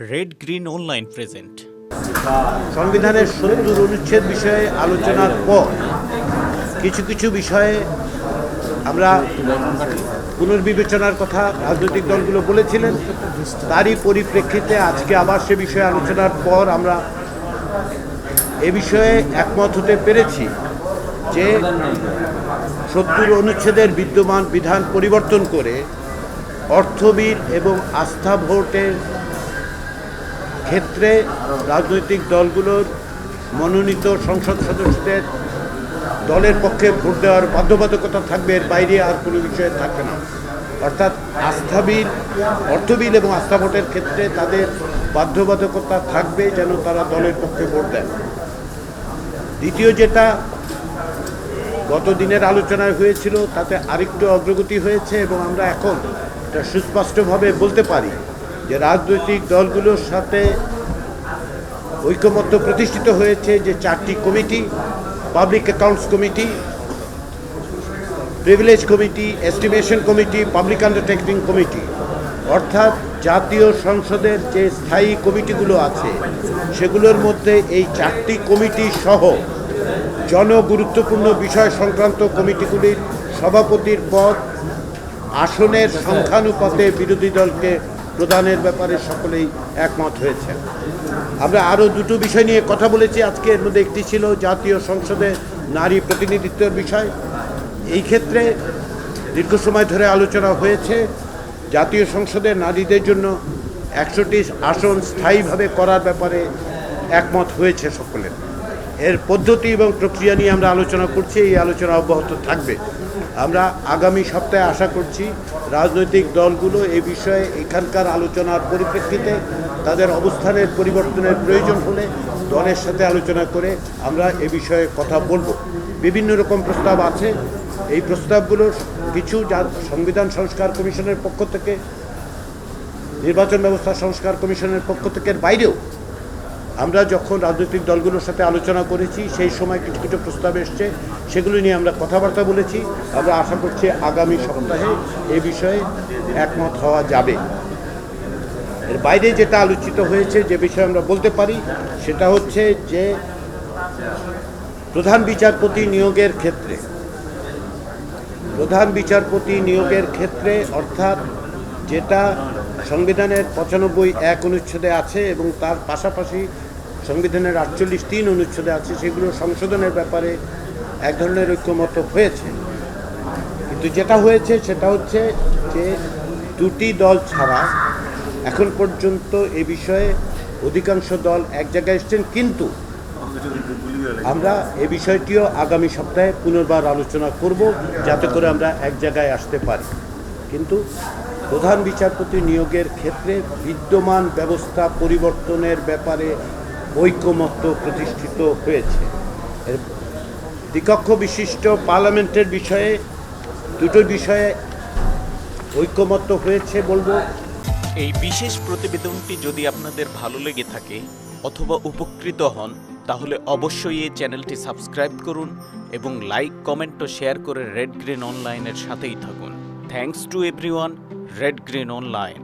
Red green online present সংবিধানের সত্তর অনুচ্ছেদ বিষয়ে আলোচনার পর কিছু কিছু বিষয়ে আমরা পুনর্বিবেচনার কথা রাজনৈতিক দলগুলো বলেছিলেন। তারই পরিপ্রেক্ষিতে আজকে আবার সে বিষয়ে আলোচনার পর আমরা এ বিষয়ে একমত হতে পেরেছি যে সত্তর অনুচ্ছেদের বিদ্যমান বিধান পরিবর্তন করে অর্থবিদ এবং আস্থা ভোটের ক্ষেত্রে রাজনৈতিক দলগুলোর মনোনীত সংসদ সদস্যদের দলের পক্ষে ভোট দেওয়ার বাধ্যবাধকতা থাকবে, এর বাইরে আর কোনো বিষয়ে থাকবে না। অর্থাৎ আস্থা বিল অর্থ বিল এবং আস্থা ভোটের ক্ষেত্রে তাদের বাধ্যবাধকতা থাকবে যেন তারা দলের পক্ষে ভোট দেন। দ্বিতীয় যেটা গত দিনের আলোচনায় হয়েছিল, তাতে আরেকটু অগ্রগতি হয়েছে এবং আমরা এখন এটা সুস্পষ্টভাবে বলতে পারি। যে রাজনৈতিক দলগুলোর সাথে ঐকমত্য প্রতিষ্ঠিত হয়েছে যে চারটি committee, public accounts committee, privilege committee, estimation committee, public undertaking committee. অর্থাৎ জাতীয় সংসদের যে স্থায়ী কমিটিগুলো আছে, সেগুলোর মধ্যে এই চারটি কমিটি সহ জনগুরুত্বপূর্ণ বিষয় সংক্রান্ত কমিটিগুলির সভাপতির পদ আসনের সংখ্যানুপাতে বিরোধী দলকে প্রদানের ব্যাপারে সকলেই একমত হয়েছে আমরা আরও দুটো বিষয় নিয়ে কথা বলেছি। আজকে এর মধ্যে একটি ছিল জাতীয় সংসদে নারী প্রতিনিধিত্বের বিষয়। এই ক্ষেত্রে দীর্ঘ সময় ধরে আলোচনা হয়েছে। জাতীয় সংসদে নারীদের জন্য একশোটি আসন স্থায়ীভাবে করার ব্যাপারে একমত হয়েছে সকলের। এর পদ্ধতি এবং প্রক্রিয়া নিয়ে আমরা আলোচনা করছি। এই আলোচনা অব্যাহত থাকবে। আমরা আগামী সপ্তাহে আশা করছি রাজনৈতিক দলগুলো এ বিষয়ে এখানকার আলোচনার পরিপ্রেক্ষিতে তাদের অবস্থানের পরিবর্তনের প্রয়োজন হলে দলের সাথে আলোচনা করে আমরা এ বিষয়ে কথা বলব। বিভিন্ন রকম প্রস্তাব আছে। এই প্রস্তাবগুলো কিছু যা সংবিধান সংস্কার কমিশনের পক্ষ থেকে, নির্বাচন ব্যবস্থা সংস্কার কমিশনের পক্ষ থেকে বাইরেও আমরা যখন রাজনৈতিক দলগুলোর সাথে আলোচনা করেছি, সেই সময় কিছু কিছু প্রস্তাব এসছে, সেগুলো নিয়ে আমরা কথাবার্তা বলেছি। আমরা আশা করছি আগামী সপ্তাহে এ বিষয়ে একমত হওয়া যাবে। এর বাইরে যেটা আলোচিত হয়েছে, যে বিষয়ে আমরা বলতে পারি, সেটা হচ্ছে যে প্রধান বিচারপতি নিয়োগের ক্ষেত্রে, প্রধান বিচারপতি নিয়োগের ক্ষেত্রে অর্থাৎ যেটা সংবিধানের পঁচানব্বই এক অনুচ্ছেদে আছে এবং তার পাশাপাশি সংবিধানের আটচল্লিশ তিন অনুচ্ছেদে আছে, সেগুলো সংশোধনের ব্যাপারে এক ধরনের ঐক্যমত হয়েছে। কিন্তু যেটা হয়েছে সেটা হচ্ছে যে দুটি দল ছাড়া এখন পর্যন্ত এ বিষয়ে অধিকাংশ দল এক জায়গায় এসছেন, কিন্তু আমরা এ বিষয়টিও আগামী সপ্তাহে পুনর্বার আলোচনা করব, যাতে করে আমরা এক জায়গায় আসতে পারি। কিন্তু প্রধান বিচারপতি নিয়োগের ক্ষেত্রে বিদ্যমান ব্যবস্থা পরিবর্তনের ব্যাপারে ঐকমত্য প্রতিষ্ঠিত হয়েছে। দ্বিকক্ষ বিশিষ্ট পার্লামেন্টের বিষয়ে দুটো বিষয়ে ঐকমত্য হয়েছে বলব। এই বিশেষ প্রতিবেদনটি যদি আপনাদের ভালো লেগে থাকে অথবা উপকৃত হন, তাহলে অবশ্যই এই চ্যানেলটি সাবস্ক্রাইব করুন এবং লাইক, কমেন্ট ও শেয়ার করে রেড গ্রিন অনলাইনের সাথেই থাকুন। Thanks to everyone red green online